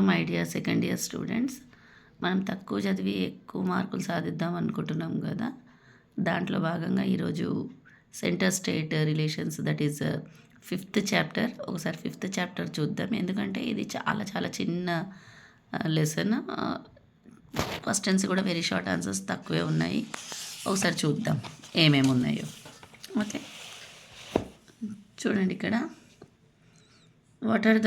My dear second year students. మనం తక్కువ చదివి ఎక్కువ మార్కులు సాధిద్దాం అనుకుంటున్నాం కదా. దాంట్లో భాగంగా ఈరోజు centre state relations that is fifth chapter. ఒకసారి ఫిఫ్త్ చాప్టర్ చూద్దాం. ఎందుకంటే ఇది చాలా చాలా చిన్న లెసన్ క్వశ్చన్స్ కూడా వెరీ షార్ట్ ఆన్సర్స్ తక్కువే ఉన్నాయి. ఒకసారి చూద్దాం ఏమేమి ఉన్నాయో. ఓకే. చూడండి ఇక్కడ. What are the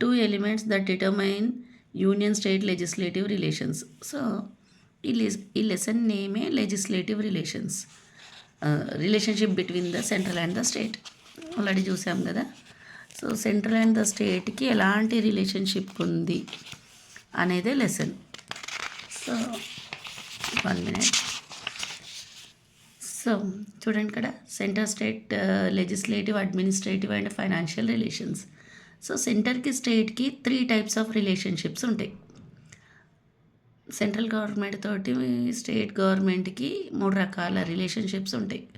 two elements that determine union state legislative relations so ఈ లెస్ ఈ lesson నేమే legislative relations relationship between the central and the state already చూసాం కదా. సో సెంట్రల్ అండ్ ద స్టేట్కి ఎలాంటి రిలేషన్షిప్ ఉంది అనేదే lesson so one minute so చూడండి ఇక్కడ centre state legislative administrative and financial relations so సెంటర్కి స్టేట్కి త్రీ టైప్స్ ఆఫ్ రిలేషన్షిప్స్ ఉంటాయి. సెంట్రల్ గవర్నమెంట్ తోటి స్టేట్ గవర్నమెంట్కి మూడు రకాల రిలేషన్షిప్స్ ఉంటాయి.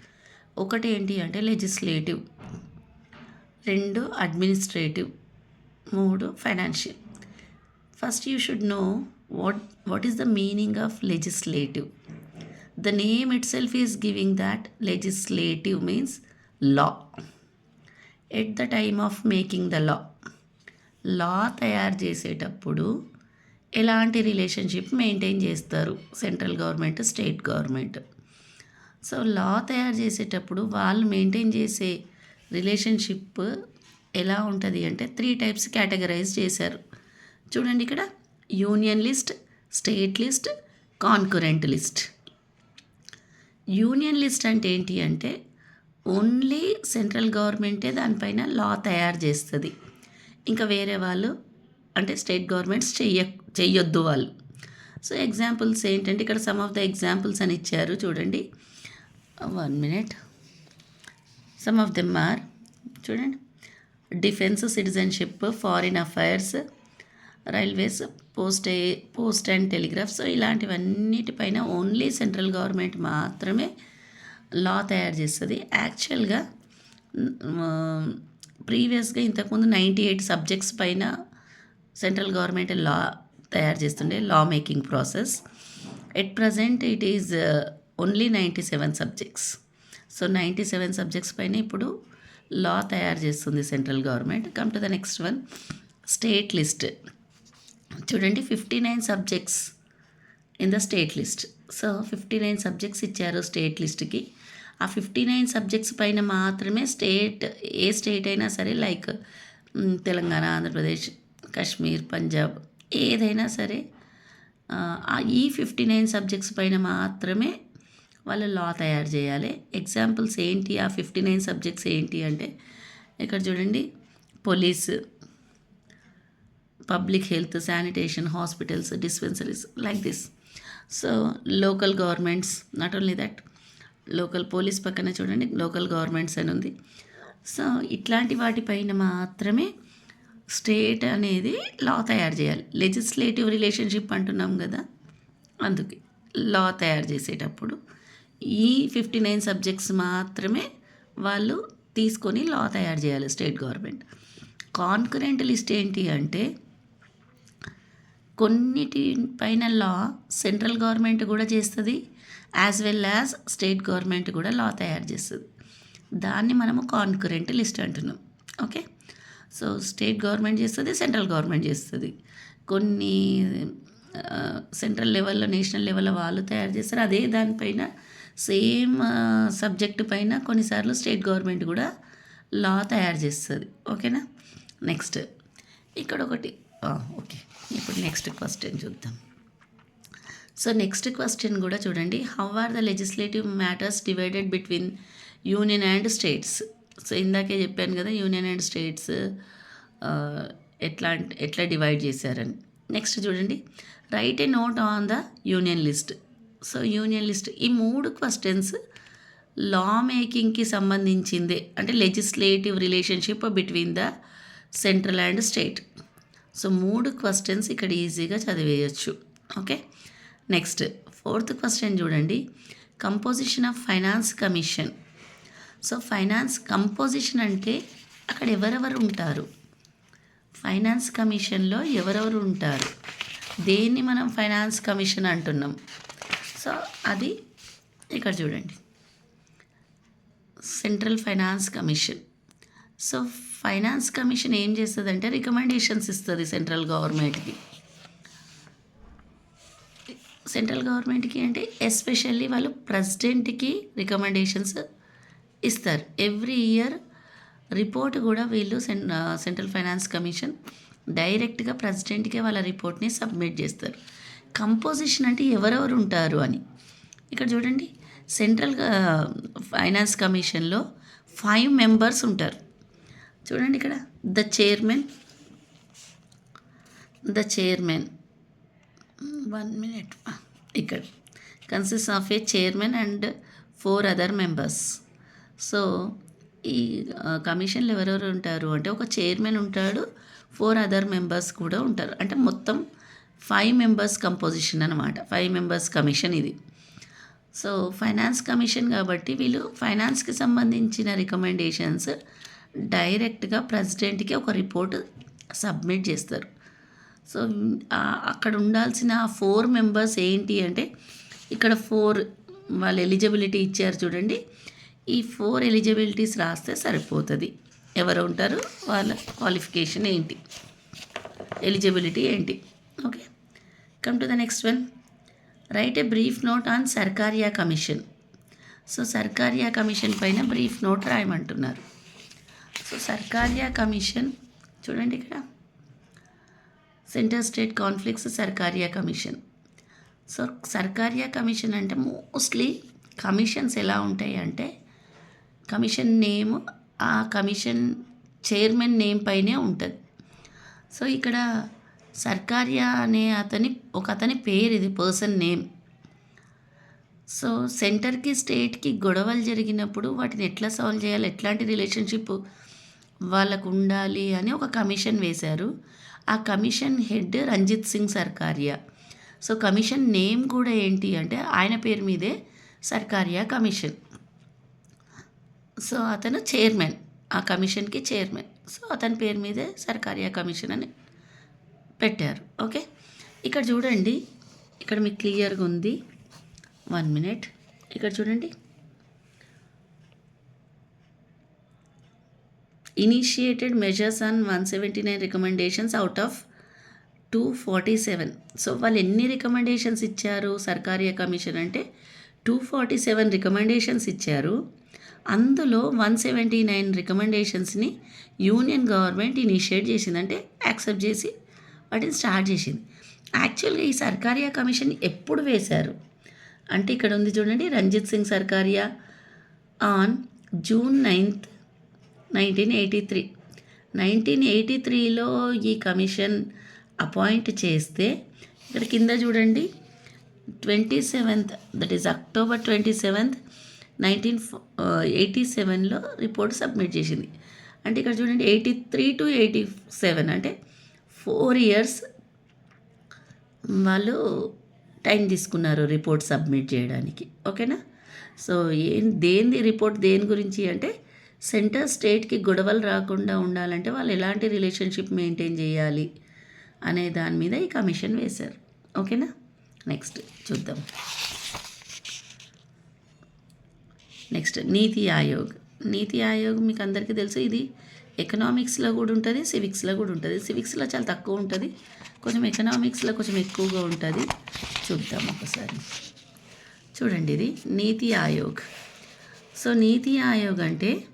ఒకటి ఏంటి అంటే లెజిస్లేటివ్ రెండు అడ్మినిస్ట్రేటివ్ మూడు financial first you should know what what is the meaning of legislative the name itself is giving that legislative means law at the time of making the law law తయారు చేసేటప్పుడు ఎలాంటి relationship maintain చేస్తారు? Central government state government. So law తయారు చేసేటప్పుడు వాళ్ళు maintain చేసే relationship ఎలా ఉంటుంది అంటే త్రీ టైప్స్ కేటగరైజ్ చేశారు. చూడండి ఇక్కడ. Union list state list concurrent list. Union list అంటే ఏంటి అంటే ఓన్లీ సెంట్రల్ గవర్నమెంటే దానిపైన లా తయారు చేస్తుంది. ఇంకా వేరే వాళ్ళు అంటే స్టేట్ గవర్నమెంట్స్ చెయ్య చెయ్యొద్దు వాళ్ళు. సో ఎగ్జాంపుల్స్ ఏంటంటే ఇక్కడ సమ్ ఆఫ్ ద ఎగ్జాంపుల్స్ అని ఇచ్చారు చూడండి. One minute. Some of them are చూడండి. Defence citizenship foreign affairs railways post post and telegraph so ఇలాంటివన్నిటిపైన only central government మాత్రమే లా తయారు చేస్తుంది. యాక్చువల్గా ప్రీవియస్గా ఇంతకుముందు నైంటీ ఎయిట్ సబ్జెక్ట్స్ పైన సెంట్రల్ గవర్నమెంట్ లా తయారు చేస్తుండే law making process at present it is only ninety seven subjects so ninety seven subjects పైన ఇప్పుడు లా తయారు చేస్తుంది central government. Come to the next one state list చూడండి fifty nine subjects in the state list so fifty nine subjects ఇచ్చారు state లిస్ట్కి ఆ fifty nine subjects పైన మాత్రమే స్టేట్ ఏ స్టేట్ అయినా సరే లైక్ తెలంగాణ ఆంధ్రప్రదేశ్ కాశ్మీర్ పంజాబ్ ఏదైనా సరే ఈ ఫిఫ్టీ నైన్ సబ్జెక్ట్స్ పైన మాత్రమే వాళ్ళు లా తయారు చేయాలి. ఎగ్జాంపుల్స్ ఏంటి? ఆ ఫిఫ్టీ నైన్ సబ్జెక్ట్స్ ఏంటి అంటే ఇక్కడ చూడండి police public health sanitation hospitals dispensaries like this. So local governments not only that local police పక్కన చూడండి లోకల్ గవర్నమెంట్స్ అని ఉంది. సో ఇట్లాంటి వాటిపైన మాత్రమే స్టేట్ అనేది లా తయారు చేయాలి. లెజిస్లేటివ్ రిలేషన్షిప్ అంటున్నాం కదా అందుకే లా తయారు చేసేటప్పుడు ఈ ఫిఫ్టీ నైన్ సబ్జెక్ట్స్ మాత్రమే వాళ్ళు తీసుకొని లా తయారు చేయాలి స్టేట్ గవర్నమెంట్. కాన్కరెంట్ లిస్ట్ ఏంటి అంటే కొన్నిటి పైన లా సెంట్రల్ గవర్నమెంట్ కూడా చేస్తుంది as well as state government కూడా లా తయారు చేస్తుంది. దాన్ని మనము కాన్కరెంట్ లిస్ట్ అంటున్నాం. ఓకే సో స్టేట్ గవర్నమెంట్ చేస్తుంది సెంట్రల్ గవర్నమెంట్ చేస్తుంది. కొన్ని సెంట్రల్ లెవెల్లో నేషనల్ లెవెల్లో వాళ్ళు తయారు చేస్తారు. అదే దానిపైన సేమ్ సబ్జెక్ట్ పైన కొన్నిసార్లు స్టేట్ గవర్నమెంట్ కూడా లా తయారు చేస్తుంది. ఓకేనా నెక్స్ట్ ఇక్కడ ఒకటి. ఓకే ఇప్పుడు నెక్స్ట్ క్వశ్చన్ చూద్దాం. సో నెక్స్ట్ క్వశ్చన్ కూడా చూడండి. How are the legislative matters divided between union and states so ఇందాకే చెప్పాను కదా యూనియన్ అండ్ స్టేట్స్ ఎట్లా ఎట్లా డివైడ్ చేశారని. నెక్స్ట్ చూడండి. Write a note on the union list so union list ఈ మూడు క్వశ్చన్స్ లా మేకింగ్కి సంబంధించిందే. అంటే legislative relationship between the central and state so మూడు క్వశ్చన్స్ ఇక్కడ ఈజీగా చదివేయచ్చు. ఓకే నెక్స్ట్ ఫోర్త్ క్వశ్చన్ చూడండి. Composition of finance commission so finance composition అంటే అక్కడ ఎవరెవరు ఉంటారు? ఫైనాన్స్ కమిషన్లో ఎవరెవరు ఉంటారు? దేన్ని మనం ఫైనాన్స్ కమిషన్ అంటున్నాం? సో అది ఇక్కడ చూడండి. Central finance commission so finance commission ఏం చేస్తుందంటే రికమెండేషన్స్ ఇస్తుంది సెంట్రల్ గవర్నమెంట్కి సెంట్రల్ గవర్నమెంట్కి అంటే ఎస్పెషల్లీ వాళ్ళు ప్రెసిడెంట్కి రికమెండేషన్స్ ఇస్తారు. ఎవ్రీ ఇయర్ రిపోర్ట్ కూడా వీళ్ళు సెన్ సెంట్రల్ ఫైనాన్స్ కమిషన్ డైరెక్ట్గా ప్రెసిడెంట్కే వాళ్ళ రిపోర్ట్ని సబ్మిట్ చేస్తారు. కంపోజిషన్ అంటే ఎవరెవరు ఉంటారు అని. ఇక్కడ చూడండి సెంట్రల్ ఫైనాన్స్ కమిషన్లో ఫైవ్ మెంబర్స్ ఉంటారు. చూడండి ఇక్కడ the chairman the chairman. One minute. ఇక్కడ. Consist of a chairman and four other members. So ఈ కమిషన్లు ఎవరెవరు ఉంటారు? అంటే ఒక చైర్మన్ ఉంటాడు ఫోర్ అదర్ మెంబర్స్ కూడా ఉంటారు. అంటే మొత్తం ఫైవ్ మెంబర్స్ కంపోజిషన్ అనమాట ఫైవ్ మెంబర్స్ కమిషన్ ఇది. సో ఫైనాన్స్ కమిషన్ కాబట్టి వీళ్ళు ఫైనాన్స్కి సంబంధించిన రికమెండేషన్స్ డైరెక్ట్గా ప్రెసిడెంట్కి ఒక రిపోర్ట్ సబ్మిట్ చేస్తారు. సో అక్కడ ఉండాల్సిన ఫోర్ మెంబర్స్ ఏంటి అంటే ఇక్కడ ఫోర్ వాళ్ళు ఎలిజిబిలిటీ ఇచ్చారు చూడండి. ఈ ఫోర్ ఎలిజిబిలిటీస్ రాస్తే సరిపోతుంది. ఎవరు ఉంటారు? వాళ్ళ క్వాలిఫికేషన్ ఏంటి? ఎలిజిబిలిటీ ఏంటి? Okay. Come to the next one. Right a brief note on Sarkaria commission. So Sarkaria commission పైన బ్రీఫ్ నోట్ రాయమంటున్నారు. సో సర్కారియా కమిషన్ చూడండి ఇక్కడ. Centre state conflicts Sarkaria commission so Sarkaria commission అంటే మోస్ట్లీ కమిషన్స్ ఎలా ఉంటాయి అంటే commission name ఆ commission chairman name పైనే ఉంటుంది. సో ఇక్కడ సర్కారియా అనే అతని ఒక అతని పేరు ఇది పర్సన్ నేమ్ సో సెంటర్కి స్టేట్కి గొడవలు జరిగినప్పుడు వాటిని ఎట్లా సాల్వ్ చేయాలి ఎట్లాంటి రిలేషన్షిప్ వాళ్ళకు ఉండాలి అని ఒక కమిషన్ వేశారు. ఆ commission head Ranjit Singh Sarkaria. So commission name కూడా ఏంటి అంటే ఆయన పేరు మీదే సర్కారియా కమిషన్. సో అతను చైర్మన్ ఆ కమిషన్కి చైర్మన్. సో అతని పేరు మీదే సర్కారియా కమిషన్ అని పెట్టారు. ఓకే? ఇక్కడ చూడండి. ఇక్కడ మీకు క్లియర్గా ఉంది. One minute. ఇక్కడ చూడండి. Initiated measures and one seventy nine recommendations out of two forty seven so వాళ్ళు ఎన్ని రికమెండేషన్స్ ఇచ్చారు సర్కారియా కమిషన్ అంటే? టూ ఫార్టీ సెవెన్ రికమెండేషన్స్ ఇచ్చారు. అందులో వన్ సెవెంటీ నైన్ రికమెండేషన్స్ని యూనియన్ గవర్నమెంట్ ఇనిషియేట్ చేసింది. అంటే యాక్సెప్ట్ చేసి వాటిని స్టార్ట్ చేసింది. యాక్చువల్గా ఈ సర్కారియా కమిషన్ ఎప్పుడు వేశారు? అంటే ఇక్కడ ఉంది చూడండి Ranjit Singh Sarkaria? On June ninth nineteen eighty three. Nineteen eighty త్రీలో ఈ కమిషన్ అపాయింట్ చేస్తే ఇక్కడ కింద చూడండి twenty seventh that is October twenty seventh nineteen eighty సెవెన్లో రిపోర్ట్ సబ్మిట్ చేసింది. అంటే ఇక్కడ చూడండి eighty three to eighty seven అంటే ఫోర్ ఇయర్స్ వాళ్ళు టైం తీసుకున్నారు రిపోర్ట్ సబ్మిట్ చేయడానికి. ఓకేనా? సో ఏం దేని రిపోర్ట్ దేని గురించి అంటే సెంటర్ స్టేట్కి గొడవలు రాకుండా ఉండాలంటే వాళ్ళు ఎలాంటి రిలేషన్షిప్ మెయింటైన్ చేయాలి అనే దాని మీద ఈ కమిషన్ వేశారు. ఓకేనా? నెక్స్ట్ చూద్దాం. నెక్స్ట్ నీతి ఆయోగ్. నీతి ఆయోగ్ మీకు అందరికీ తెలుసు. ఇది ఎకనామిక్స్లో కూడా ఉంటుంది సివిక్స్లో కూడా ఉంటుంది. సివిక్స్లో చాలా తక్కువ ఉంటుంది. కొంచెం ఎకనామిక్స్లో కొంచెం ఎక్కువగా ఉంటుంది. చూద్దాం ఒకసారి. చూడండి ఇది నీతి ఆయోగ్. సో నీతి ఆయోగ్ అంటే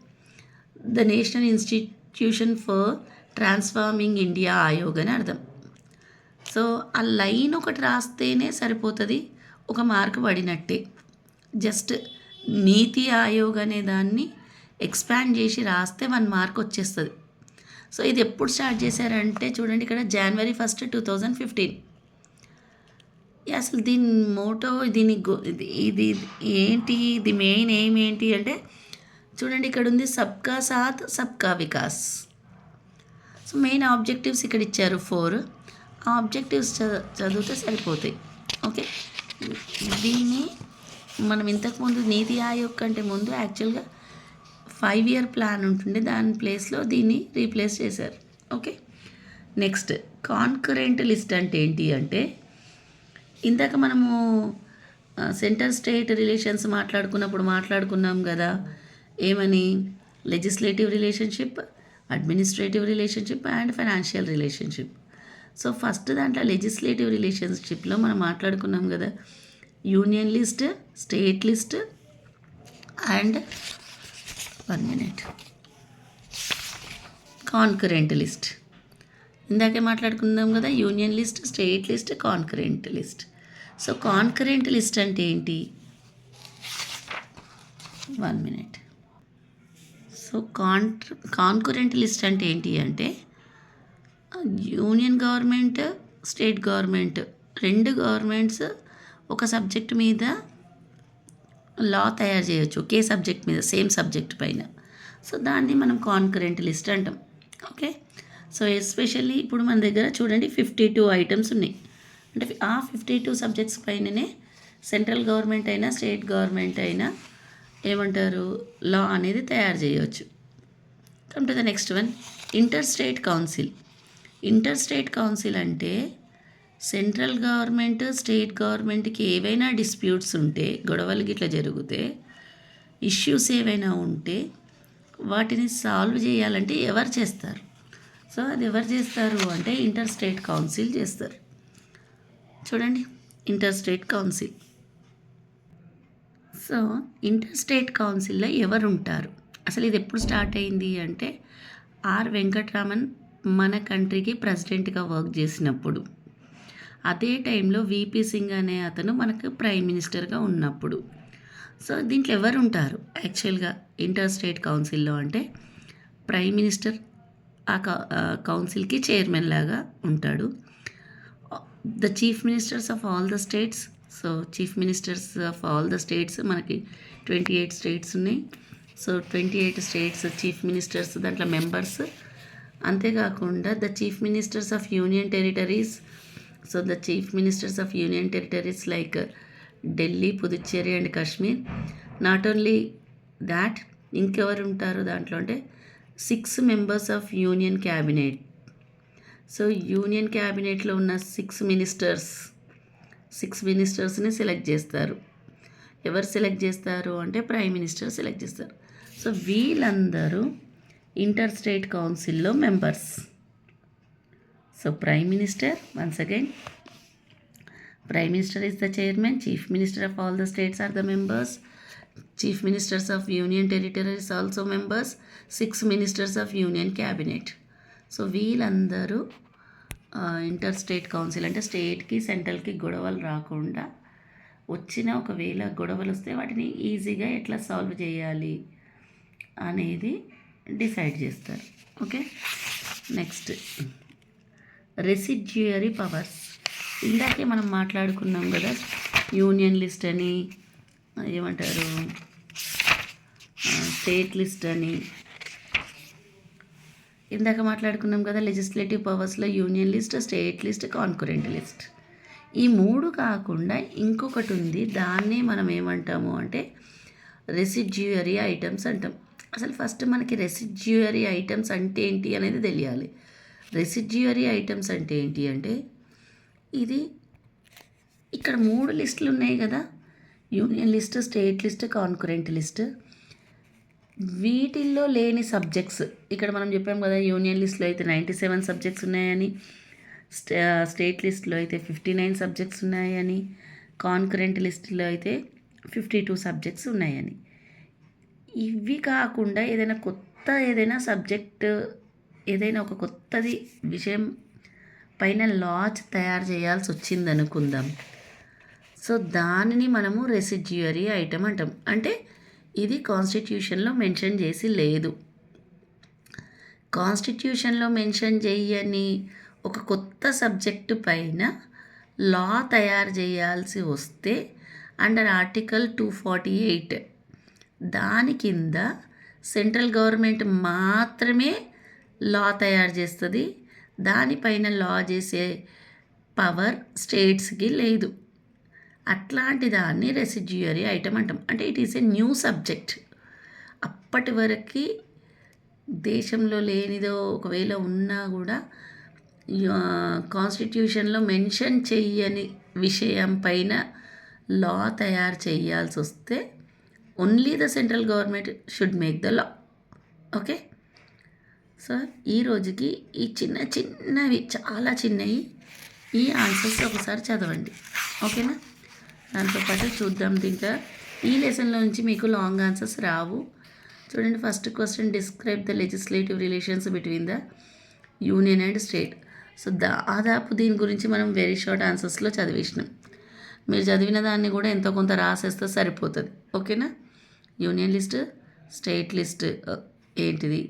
the national institution for transforming India Aayog అని అర్థం. సో ఆ లైన్ ఒకటి రాస్తేనే సరిపోతుంది. ఒక మార్క్ పడినట్టే. జస్ట్ నీతి ఆయోగ్ అనే దాన్ని ఎక్స్పాండ్ చేసి రాస్తే వన్ మార్క్ వచ్చేస్తుంది. సో ఇది ఎప్పుడు స్టార్ట్ చేశారంటే చూడండి ఇక్కడ January first two thousand fifteen అసలు దీని మోటో దీని గో- ఇది ఇది ఏంటి ఇది మెయిన్ ఏం ఏంటి అంటే చూడండి ఇక్కడ ఉంది సబ్కా సాత్ సబ్కా వికాస్. సో మెయిన్ ఆబ్జెక్టివ్స్ ఇక్కడ ఇచ్చారు ఫోర్. ఆ ఆబ్జెక్టివ్స్ చ- చదివితే సరిపోతాయి. ఓకే? దీన్ని మనం ఇంతకుముందు నీతి ఆయోగ్ కంటే ముందు యాక్చువల్గా ఫైవ్ ఇయర్ ప్లాన్ ఉంటుండే. దాని ప్లేస్లో దీన్ని రీప్లేస్ చేశారు. ఓకే? నెక్స్ట్ కాన్కరెంట్ లిస్ట్ అంటే ఏంటి అంటే ఇందాక మనము సెంటర్ స్టేట్ రిలేషన్స్ మాట్లాడుకున్నప్పుడు మాట్లాడుకున్నాం కదా. ఏమని? Legislative relationship administrative relationship and financial relationship so first దాంట్లో లెజిస్లేటివ్ రిలేషన్షిప్లో మనం మాట్లాడుకున్నాం కదా union list state list and one minute concurrent list ఇందాకే మాట్లాడుకుందాం కదా union list state list concurrent list so concurrent list అంటే ఏంటి? One minute so con concurrent list అంటే ఏంటి అంటే యూనియన్ గవర్నమెంట్ స్టేట్ గవర్నమెంట్ రెండు గవర్నమెంట్స్ ఒక సబ్జెక్ట్ మీద లా తయారు చేయొచ్చు ఒకే సబ్జెక్ట్ మీద సేమ్ సబ్జెక్ట్ పైన. సో దాన్ని మనం కాన్కరెంట్ లిస్ట్ అంటాం ఓకే? సో ఎస్పెషల్లీ ఇప్పుడు మన దగ్గర చూడండి ఫిఫ్టీ టూ ఐటమ్స్ ఉన్నాయి. అంటే ఆ ఫిఫ్టీ టూ సబ్జెక్ట్స్ పైననే సెంట్రల్ గవర్నమెంట్ అయినా స్టేట్ గవర్నమెంట్ అయినా ఏమంటారు? లా అనేది తయారు చేయవచ్చు come to the next one inter state council inter state council అంటే సెంట్రల్ గవర్నమెంట్ స్టేట్ గవర్నమెంట్కి ఏవైనా డిస్ప్యూట్స్ ఉంటే గొడవలు గిట్లా జరిగితే ఇష్యూస్ ఏవైనా ఉంటే వాటిని సాల్వ్ చేయాలంటే ఎవరు చేస్తారు? సో అది ఎవరు చేస్తారు అంటే ఇంటర్ స్టేట్ కౌన్సిల్ చేస్తారు. చూడండి. Inter state council so inter state కౌన్సిల్లో ఎవరు ఉంటారు అసలు ఇది ఎప్పుడు స్టార్ట్ అయింది అంటే ఆర్ వెంకట్రామన్ మన కంట్రీకి ప్రెసిడెంట్గా వర్క్ చేసినప్పుడు. అదే టైంలో విపి సింగ్ అనే అతను మనకు ప్రైమ్ మినిస్టర్గా ఉన్నప్పుడు. సో దీంట్లో ఎవరు ఉంటారు యాక్చువల్గా ఇంటర్ స్టేట్ కౌన్సిల్లో అంటే ప్రైమ్ మినిస్టర్ ఆ కౌన్సిల్కి చైర్మన్ లాగా ఉంటాడు. The chief ministers of all the states so chief ministers of all the states మనకి ట్వంటీ ఎయిట్ స్టేట్స్ ఉన్నాయి. So twenty eight states chief ministers దాంట్లో మెంబర్స్. అంతేకాకుండా the chief ministers of union territories. So the chief ministers of union territories like Delhi Puducherry and Kashmir. Not only that ఇంకెవరు ఉంటారు దాంట్లో అంటే six members of union cabinet. So union క్యాబినెట్లో ఉన్న six ministers six మినిస్టర్స్ని select చేస్తారు. ఎవరు select చేస్తారు అంటే ప్రైమ్ మినిస్టర్ సెలెక్ట్ చేస్తారు. సో వీళ్ళందరూ ఇంటర్ స్టేట్ కౌన్సిల్లో members. So prime minister once again prime minister is the chairman chief minister of all the states are the members chief ministers of union territories also members six ministers of union cabinet. So వీళ్ళందరూ inter state council అంటే స్టేట్కి సెంట్రల్కి గొడవలు రాకుండా వచ్చిన ఒకవేళ గొడవలు వస్తే వాటిని ఈజీగా ఎట్లా సాల్వ్ చేయాలి అనేది డిసైడ్ చేస్తారు. ఓకే? నెక్స్ట్. Residuary powers. ఇందాకే మనం మాట్లాడుకున్నాం కదా యూనియన్ లిస్ట్ అని ఏమంటారు? స్టేట్ లిస్ట్ అని ఇందాక మాట్లాడుకున్నాం కదా legislative పవర్స్లో union list state list concurrent list ఈ మూడు కాకుండా ఇంకొకటి ఉంది దాన్నే మనం ఏమంటాము అంటే రెసిడ్యూయరీ ఐటమ్స్ అంటాం. అసలు ఫస్ట్ మనకి రెసిడ్యూయరీ ఐటమ్స్ అంటే ఏంటి అనేది తెలియాలి. రెసిడ్యూయరీ ఐటమ్స్ అంటే ఏంటి అంటే ఇది ఇక్కడ మూడు లిస్టులు ఉన్నాయి కదా union list state list concurrent list వీటిల్లో లేని సబ్జెక్ట్స్. ఇక్కడ మనం చెప్పాం కదా యూనియన్ లిస్ట్లో అయితే నైంటీ సెవెన్ సబ్జెక్ట్స్ ఉన్నాయని స్టే స్టేట్ లిస్ట్లో అయితే ఫిఫ్టీ నైన్ సబ్జెక్ట్స్ ఉన్నాయని కాన్కరెంట్ లిస్ట్లో అయితే ఫిఫ్టీ టూ సబ్జెక్ట్స్ ఉన్నాయని. ఇవి కాకుండా ఏదైనా కొత్త ఏదైనా సబ్జెక్ట్ ఏదైనా ఒక కొత్తది విషయం పైన లాచ్ తయారు చేయాల్సి వచ్చింది అనుకుందాం సో దానిని మనము రెసిడ్యూరీ ఐటమ్ అంటాం. అంటే ఇది కాన్స్టిట్యూషన్లో మెన్షన్ చేసి లేదు. కాన్స్టిట్యూషన్లో మెన్షన్ చేయని ఒక కొత్త సబ్జెక్టు పైన లా తయారు చేయాల్సి వస్తే under article two forty eight. దాని కింద సెంట్రల్ గవర్నమెంట్ మాత్రమే లా తయారు చేస్తుంది. దానిపైన లా చేసే పవర్ స్టేట్స్కి లేదు. అట్లాంటి దాన్ని రెసిడ్యూయరీ ఐటమ్ అంటాం. అంటే it is a new subject అప్పటి వరకు దేశంలో లేనిదో ఒకవేళ ఉన్నా కూడా కాన్స్టిట్యూషన్లో మెన్షన్ చెయ్యని విషయం పైన లా తయారు చేయాల్సి వస్తే only the central government should make the law okay? So ఈ రోజుకి ఈ చిన్న చిన్నవి చాలా చిన్నవి ఈ ఆన్సర్స్ ఒకసారి చదవండి. ఓకేనా? దాంతోపాటు చూద్దాం దీంట్లో. ఈ లెసన్లో నుంచి మీకు లాంగ్ ఆన్సర్స్ రావు. చూడండి first question describe the legislative relations between the union and state so దాదాపు దీని గురించి మనం వెరీ షార్ట్ ఆన్సర్స్లో చదివేసినాం. మీరు చదివిన దాన్ని కూడా ఎంతో కొంత రాసేస్తే సరిపోతుంది. ఓకేనా? యూనియన్ లిస్ట్ స్టేట్ లిస్ట్ ఏంటిది?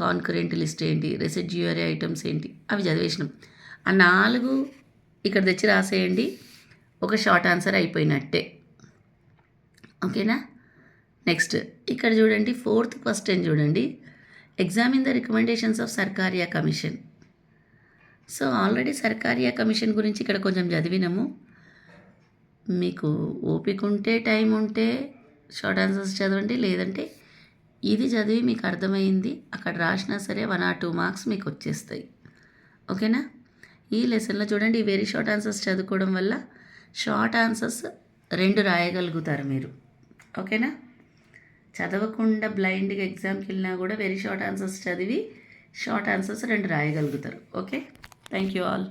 కాన్కరెంట్ లిస్ట్ ఏంటి? రెసిడ్యూరీ ఐటమ్స్ ఏంటి? అవి చదివేసినాం. ఆ నాలుగు ఇక్కడ తెచ్చి రాసేయండి. ఒక షార్ట్ ఆన్సర్ అయిపోయినట్టే. ఓకేనా? నెక్స్ట్ ఇక్కడ చూడండి ఫోర్త్ క్వశ్చన్ చూడండి. Examine the recommendations of Sarkaria commission so already Sarkaria commission గురించి ఇక్కడ కొంచెం చదివినాము. మీకు ఓపిక ఉంటే టైం ఉంటే షార్ట్ ఆన్సర్స్ చదవండి. లేదంటే ఇది చదివి మీకు అర్థమైంది అక్కడ రాసినా సరే వన్ ఆర్ టూ మార్క్స్ మీకు వచ్చేస్తాయి. ఓకేనా? ఈ లెసన్లో చూడండి వెరీ షార్ట్ ఆన్సర్స్ చదువుకోవడం వల్ల షార్ట్ ఆన్సర్స్ రెండు రాయగలుగుతారు మీరు. ఓకేనా? చదవకుండా బ్లైండ్గా ఎగ్జామ్కి వెళ్ళినా కూడా వెరీ షార్ట్ ఆన్సర్స్ చదివి షార్ట్ ఆన్సర్స్ రెండు రాయగలుగుతారు. ఓకే? Thank you all.